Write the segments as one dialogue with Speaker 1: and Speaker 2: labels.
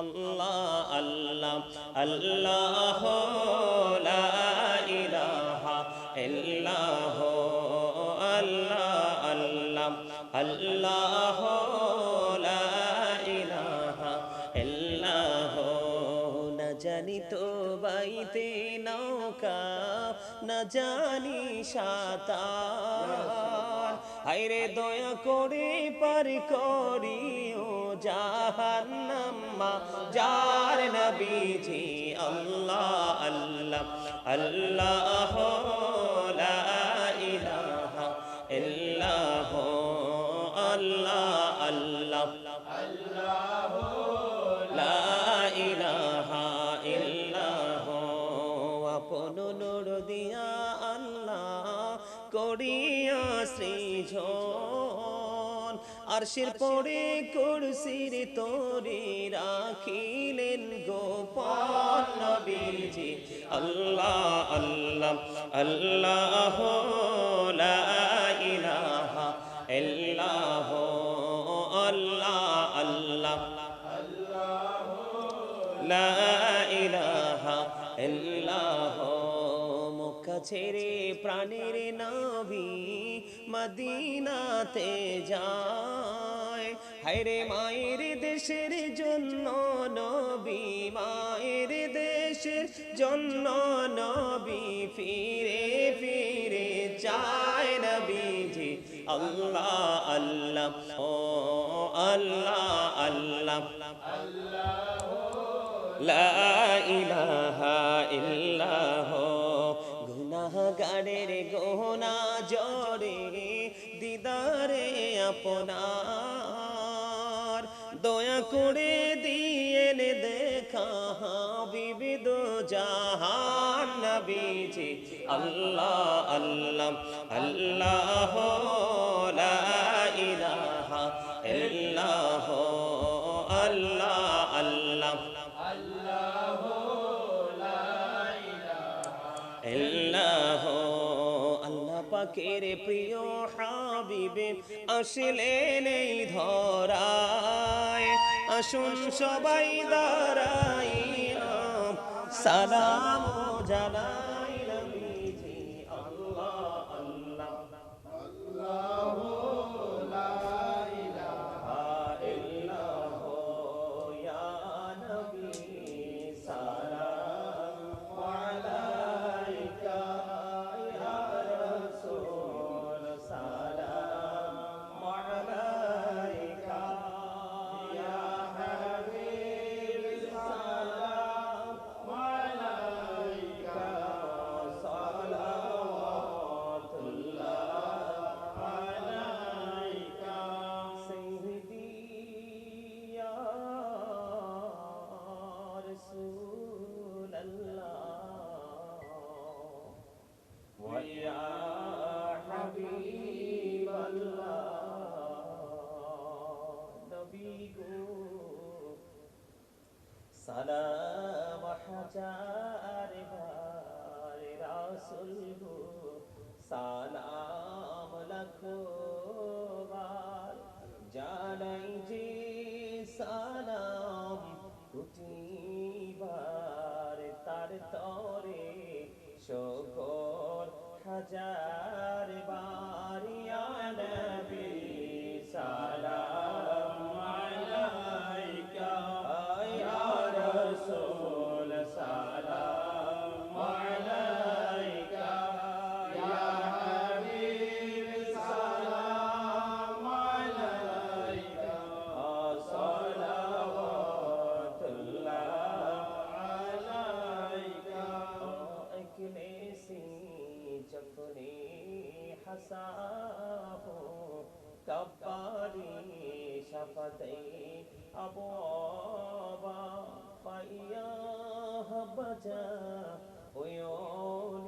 Speaker 1: আল্লাহ আল্লাহ আল্লাহ, লা ইলাহা ইল্লাহ, আল্লাহ আল্লাহ আল্লাহ, লা ইলাহা ইল্লাহ। না জানি তো বাইতে নৌকা, না জানি সাঁতার। হায়রে দয়া করে পার করিও জাহান্নামা যার নবীজি আল্লাহ আল্লাহ আল্লাহ সৃজন আরশের পরে কুরসির তোরে রাখিলেন গোপন নবীজি। আল্লাহ আল্লাহ আল্লাহ, লা ইলাহা ইল্লাহ আল্লাহ আল্লাহ, লা ছেড়ে প্রাণের নবী মদিনাতে যায়। হায়রে মায়ের দেশের জন্য নবী, মায়ের দেশের জন্য নবী ফিরে ফিরে যায় নবীজি। আল্লাহ আল্লাহ, ও আল্লাহ আল্লাহ। লা ইলাহা ইল্লাহ গুনাহগারের গোনা জরে দিদারে আপনার। দয়া করে দিয়েন দেখা বিবিধ জাহান নবীজি আল্লাহ আল্লাহ আল্লাহ পাকের প্রিয় হাবিবে আসলেন এই ধরায়। আসুন সবাই দাঁড়াই সালাম জানাই। হাজার ساق كبري شفتي أبوابا فإياه بجا عيوني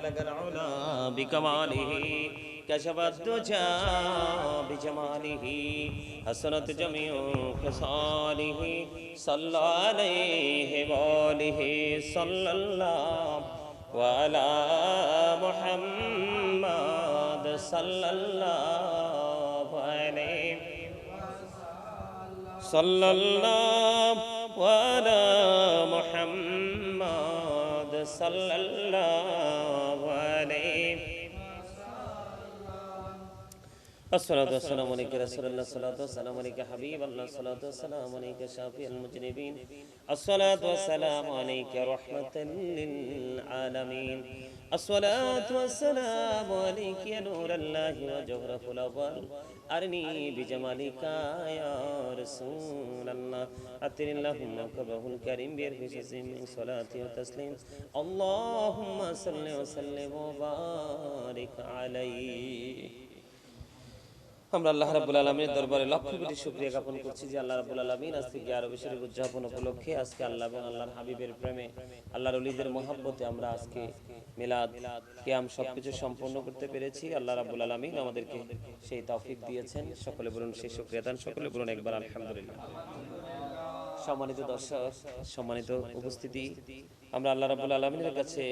Speaker 1: بلغ العلا بكماله كشف الدجى بجماله حسنت جميع خصاله صلى عليه وآله صلى الله وعلى محمد صلى الله عليه صلى الله على محمد صلى الله الصلاة والسلام عليك رسول الله. الصلاة والسلام عليك حبيب الله. الصلاة والسلام عليك شافي المجرمين الصلاة والسلام عليك رحمة للعالمين. الصلاة والسلام عليك يا نور الله وجوهر الأول. أرني بجمالك يا رسول الله. أتني اللهم كبه الكريم بيرفس من صلاة وتسليم. اللهم صل وسلم وبارك عليه. আমরা আল্লাহ রাব্বুল আলামিনের দরবারে লক্ষ কোটি শুকরিয়া জ্ঞাপন করছি যে আল্লাহ রাব্বুল আলামিন আজকে গ্যারো শরীফ উদযাপন উপলক্ষে আজকে আল্লাহ এবং আল্লাহর হাবিবের প্রেমে, আল্লাহর ওলিদের মহব্বতে আমরা আজকে মিলাদ, কিয়াম সবকিছু সম্পন্ন করতে পেরেছি। আল্লাহ রাব্বুল আলামিন আমাদেরকে সেই তৌফিক দিয়েছেন। সকলে বলুন সেই শুকরিয়া দান। সকলে বলুন একবার আলহামদুলিল্লাহ। সম্মানিত দর্শক, সম্মানিত উপস্থিতি, আমরা আল্লাহ রাব্বুল আলামিনের কাছে